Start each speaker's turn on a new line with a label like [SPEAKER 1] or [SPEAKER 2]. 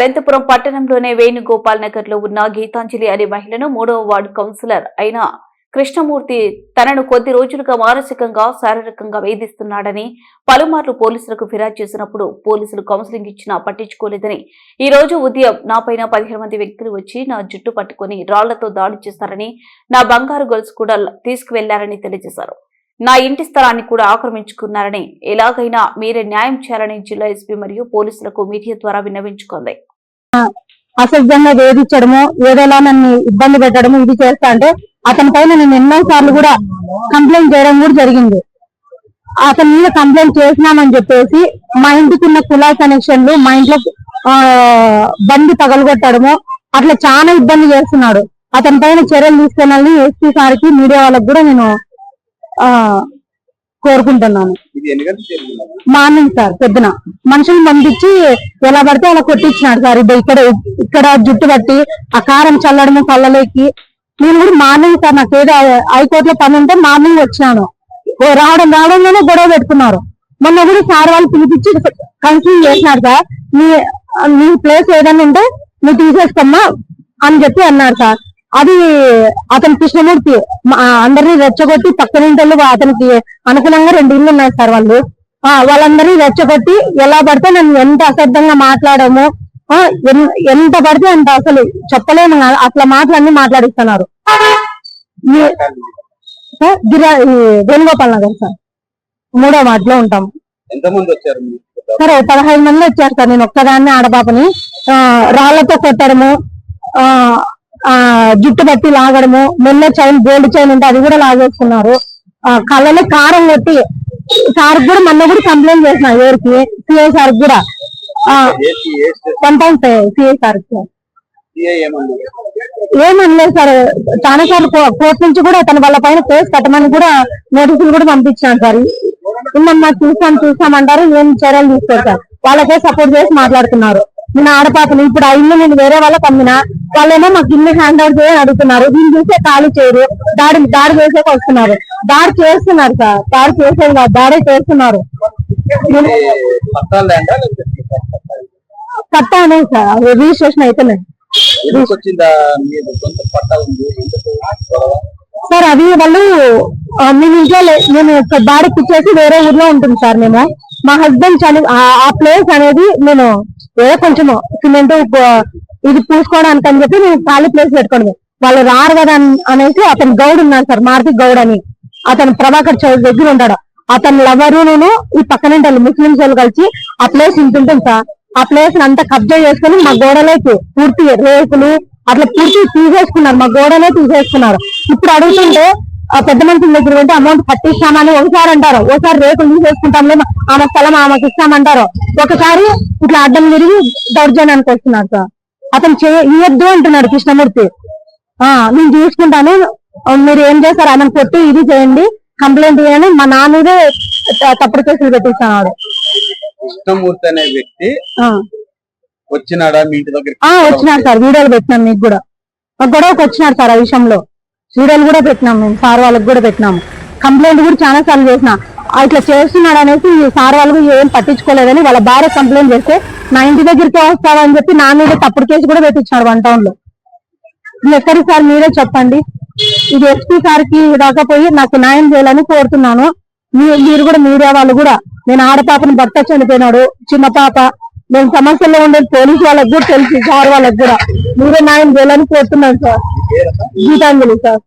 [SPEAKER 1] అనంతపురం పట్టణంలోనే వేణుగోపాల్ నగర్లో ఉన్న గీతాంజలి అనే మహిళను మూడవ వార్డు కౌన్సిలర్ అయిన కృష్ణమూర్తి తనను కొద్ది రోజులుగా మానసికంగా శారీరకంగా వేధిస్తున్నాడని పలుమార్లు పోలీసులకు ఫిర్యాదు చేసినప్పుడు పోలీసులు కౌన్సిలింగ్ ఇచ్చినా పట్టించుకోలేదని. ఈ రోజు ఉదయం నాపైన పదిహేను మంది వ్యక్తులు వచ్చి నా జుట్టు పట్టుకుని రాళ్ళతో దాడి చేస్తారని నా బంగారు గొలుసు కూడా తీసుకువెళ్ళారని తెలియజేశారు. నా ఇంటి స్థలాన్ని కూడా ఆక్రమించుకున్నారని ఎలాగైనా మీరే న్యాయం చేయాలని జిల్లా ఎస్పీ మరియు పోలీసులకు మీడియా ద్వారా విన్నవించుకుంది.
[SPEAKER 2] అసభ్యంగా వేధించడము ఏదోలా నన్ను ఇబ్బంది పెట్టడము ఇది చేస్తా అంటే అతని పైన నేను ఎన్నో సార్లు కూడా కంప్లైంట్ చేయడం కూడా జరిగింది. అతని మీద కంప్లైంట్ చేసినామని చెప్పేసి మా ఇంటికి ఉన్న కులాయి కనెక్షన్లు మా ఇంట్లో ఆ, బండి పగలగొట్టడము అట్లా చాలా ఇబ్బంది చేస్తున్నాడు. అతని పైన చర్యలు తీసుకెళ్ళాలని ఎస్పీ సార్కి మీడియా వాళ్ళకి కూడా నేను ఆ కోరుకుంటున్నాను. మార్నింగ్ సార్ పొద్దున. మనుషులు పంపించి ఎలా పడితే అలా కొట్టించినాడు సార్. ఇది ఇక్కడ ఇక్కడ జుట్టు పట్టి ఆ కారం చల్లడము కళ్ళలోకి నేను కూడా మార్నింగ్ సార్ నాకు ఏదో హైకోర్టులో పని ఉంటే మార్నింగ్ వచ్చినాను. రావడం రావడంలోనే గొడవ పెట్టుకున్నారు. మొన్న కూడా సార్ వాళ్ళు పిలిపించి కన్సల్ట్ చేసినారు సార్. మీ మీ ప్లేస్ ఏదైనా ఉంటే నువ్వు తీసేసుకోమ్మా అని చెప్పి అన్నారు సార్. అది అతని కృష్ణమూర్తి అందరినీ రెచ్చగొట్టి పక్కన ఇంటి అతనికి అనుకూలంగా రెండు ఇల్లు ఉన్నాయి సార్ వాళ్ళు. ఆ వాళ్ళందరినీ రెచ్చగొట్టి ఎలా పడితే నన్ను ఎంత అసభ్యంగా మాట్లాడము ఎంత పడితే అంత అసలు చెప్పలేము. అట్లా మాటలన్నీ మాట్లాడిస్తున్నారు. గిరా వేణుగోపాల్ నగర్ సార్. మూడో వార్డులో ఉంటాం? సరే పదహైదు మంది వచ్చారు సార్. నేను ఒక్కదాన్ని ఆడపాపని ఆ, రాళ్ళతో కొట్టడము జుట్టు పట్టి లాగడము మెల్ల చైన్ గోల్డ్ చైన్ ఉంటే అది కూడా లాగేసుకున్నారు. ఆ, కళ్ళలో కారం కొట్టి సార్ కూడా మొన్న కూడా కంప్లైంట్ చేసిన ఎవరికి? సిఐ సార్ కూడా.
[SPEAKER 3] ఏసీ ఏ
[SPEAKER 2] కంపౌండ్ సిఐ సార్ ఏమనలేదు సార్ చాలా సార్లు కోర్టు నుంచి కూడా తన వాళ్ళ పైన కేసు కట్టమని కూడా నోటీసులు కూడా పంపించాను సార్. ఉందమ్మా చూసాం చూసామంటారు ఏం చర్యలు తీసుకోరు సార్. వాళ్ళకే సపోర్ట్ చేసి మాట్లాడుతున్నారు. నేను ఆడపాపని ఇప్పుడు ఆ ఇల్లు నేను వేరే వాళ్ళకి అమ్మిన వాళ్ళేమో మాకు ఇల్లు హ్యాండ్ అవుట్ చేయని అడుగుతున్నారు. దీన్ని చూసే ఖాళీ చేయరు. దాడి దాడి చేసేకి వస్తున్నారు. దాడి చేస్తున్నారు సార్. దాడి చేసేది కాదు. దాడి చేస్తున్నారు. అనేది సార్. రిజిస్ట్రేషన్
[SPEAKER 3] పట్టా గొడవ?
[SPEAKER 2] సార్ అది వాళ్ళు మేము ఇంట్లో మేము బాడీకి ఇచ్చేసి వేరే ఊర్లో ఉంటుంది సార్ మేము. మా హస్బెండ్ చని ఆ- ప్లేస్ అనేది నేను ఏదో కొంచెం సిమెంట్ ఇది పూసుకోవడానికి అని చెప్పి నేను ఖాళీ ప్లేస్ పెట్టుకోండి వాళ్ళు రారు కదా అనేసి అతను గౌడ్ ఉన్నాడు సార్ మారుతి గౌడ్ అని. అతను ప్రభాకర్ చౌదరి దగ్గర ఉంటాడు. అతని లవరు నేను ఈ పక్కన వాళ్ళు ముస్లింస్ వాళ్ళు కలిసి. ఆ ప్లేస్ ఇంటుంటుంది సార్. ఆ ప్లేస్ అంతా కబ్జా చేసుకుని మా గోడలోకి పూర్తి రేకులు అట్లా పూర్తి తీసేసుకున్నారు. మా గోడలే తీసేసుకున్నారు. ఇప్పుడు అడుగుతుంటే పెద్ద మనుషుల దగ్గర ఉంటే అమౌంట్ కట్టిస్తామని ఒకసారి అంటారు. ఒకసారి రేకులు తీసేసుకుంటాంలే ఆమె స్థలం ఆమెకి ఇస్తామంటారు. ఒకసారి ఇట్లా అడ్డం తిరిగి దౌర్జన్యానికి వస్తున్నారు సార్. అతను చే- ఇవ్వద్దు అంటున్నాడు కృష్ణమూర్తి. ఆ నేను చూసుకుంటాను. మీరు ఏం చేస్తారు? ఆమెను కొట్టి ఇది చేయండి కంప్లైంట్ చేయండి మా నా మీదే త- తప్పుడు కేసులు పెట్టిస్తున్నాడు
[SPEAKER 3] కృష్ణమూర్తి అనే వ్యక్తి
[SPEAKER 2] ఆ.
[SPEAKER 3] వచ్చినాడా మీ ఇంటి దగ్గర
[SPEAKER 2] ఆ వచ్చినారు సార్. వీడియోలు పెట్టినాం మీకు కూడా. ఒక గొడవకి వచ్చినారు సార్ ఆ విషయంలో. సీరియల్ కూడా పెట్టినాం మేము సార్ వాళ్ళకి కూడా పెట్టినాము. కంప్లైంట్ కూడా చాలా సార్లు చేసిన. ఇట్లా చేస్తున్నాడు అనేసి ఈ సార్ వాళ్ళు ఏం పట్టించుకోలేదని వాళ్ళ భార్య కంప్లైంట్ చేస్తే నా ఇంటి దగ్గరికి వస్తావని చెప్పి నా మీద తప్పుడు కేసు కూడా పెట్టించాడు వన్ టౌన్లో. ఎక్కడి సార్ మీరే చెప్పండి. ఇది ఎస్పీ సార్కి రాకపోయి నాకు న్యాయం చేయాలని కోరుతున్నాను. మీ- మీరు కూడా మీడియా వాళ్ళు కూడా నేను ఆడపాపని భర్త చనిపోయినాడు చిన్న పాప. నేను సమస్యల్లో ఉండే పోలీసు వాళ్ళకి కూడా తెలిసి సార్ వాళ్ళకి కూడా. మీరే న్యాయం చేయాలని కోరుతున్నాను సార్. గీతాంజలి సార్